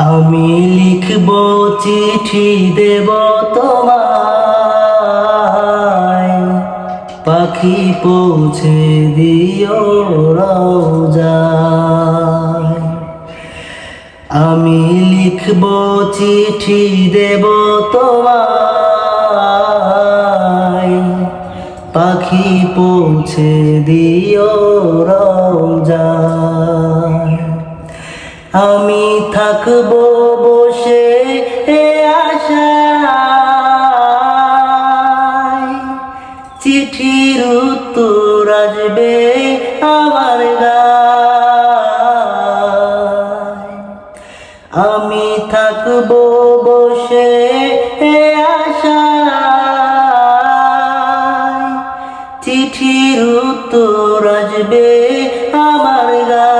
আমি লিখব চিঠি দেব তোমায়। পাখি পৌঁছে দিও রওজায় আমি লিখব চিঠি দেব তোমায়। পাখি পৌঁছে দিও রওজায় আমি থাকব বসে এ আশায়। চিঠির উত্তর আসবে আমার আমি থাকব বসে এ আশায়। চিঠির উত্তর আসবে আমার গায়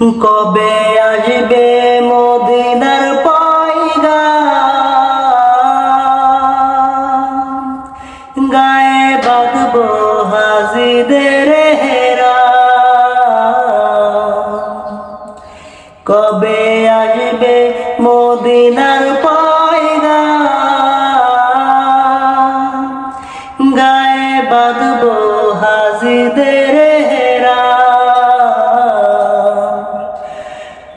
কবে আসবে মদিনার পয়গা? গায়ে বাঁধব হাজিদের হেরা। কবে আসবে মদিনার পয়গা? গায়ে বাঁধব হাজিদের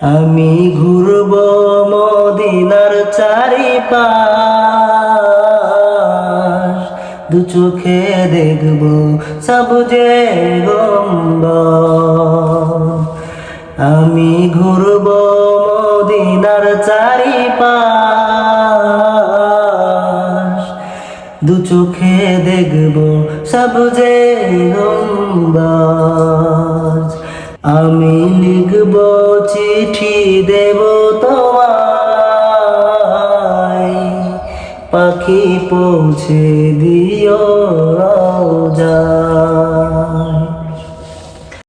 আমি ঘুরব মদিনার চারিপাশ। দু চোখে দেখব সবুজে গম্ব আমি ঘুরব মদিনার চারিপাশ। দু চোখে দেখব সবুজে গম্বাজ। আমি লিখব চিঠি দেব তোমায়। পাখি পৌঁছে দিও